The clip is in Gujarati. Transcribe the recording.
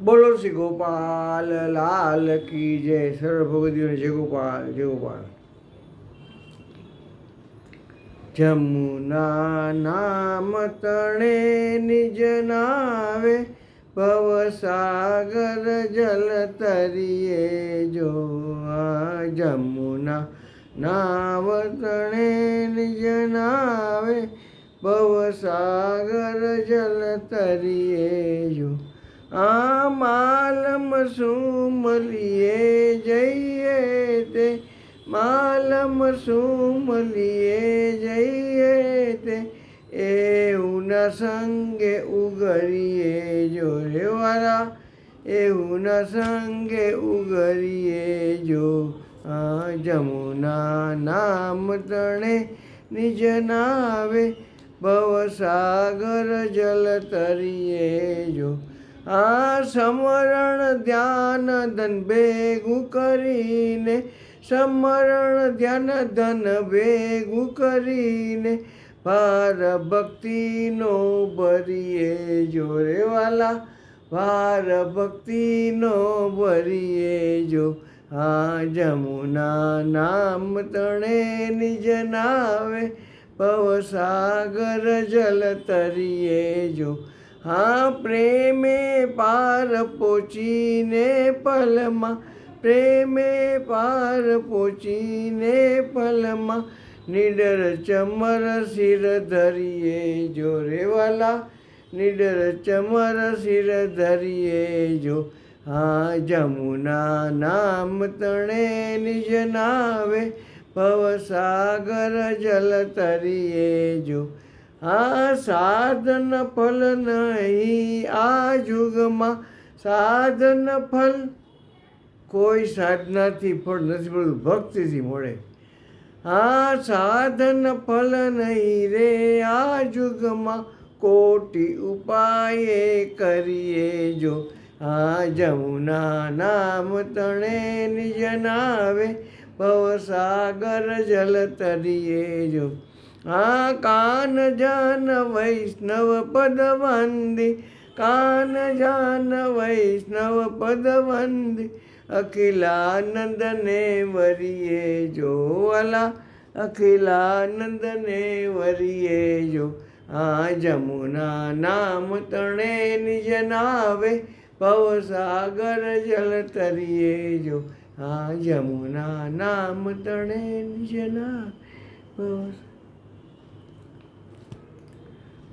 બોલો શ્રી ગોપાલ, લાલ કી જય. સરળ ભગવતીઓને જય ગોપાલ જય ગોપાલ. જમુના નામ તણે નિજ નાવે ભવસાગર જલ તરીએ જો જમુના નામ તણે નિજ નાવે ભવસાગર જલ તરીએ જો આ માલમ શું મળીએ? જઈએ તે. માલમ શું મળીએ? જઈએ તે. એવું ના સંગે ઉગરીએ જો રે વાલા. એવું ના સંગે ઉગરીએ જો. આ જમુના નામ તણે નિજ નાવે. ભવસાગર જલ તરીએ જો. આ સમરણ ધ્યાન ધન ભેગું કરીને, સમરણ ધ્યાન ધન ભેગું કરીને, ભાર ભક્તિનો ભરીએ જોરે વાલા ભાર ભક્તિનો ભરીએ જો, આ જમુના નામ તણે નિજ નાવે પવસાગર જલ તરીએ જો હા, પ્રેમે પાર પહોંચીને પલમાં, પ્રેમે પાર પહોંચીને પલમાં, નિડર ચમર શિર ધરીએ જો રેવાલા નિડર ચમર શિર ધરીએ જો. હા, જમુના નામ તણે નિજ નાવે ભવસાગર જલ તરીએ જો. આ સાધન ફલ નહીં. આ યુગમાં સાધન ફલ કોઈ સાધનાથી ફળ નથી મળતું, ભક્તિથી મળે. આ સાધન ફલ નહીં રે. આ યુગમાં કોટી ઉપાય કરીએ જો. આ જમુના નામ તણે નિજ નાવે, ભવસાગર જલ તરીએ જો. આ કાન જાન વૈષ્ણવ પદ વંદી કાન જાન વૈષ્ણવ પદ વંદી અખિલાનંદને વરીએ જો અલા, અખિલાનંદને વરીએ જો. આ જમુના નામ તણે નિજ નાવે ભવસાગર જલ તરીએ જો. આ જમુના નામ તણે નિજ નાવે, ભવ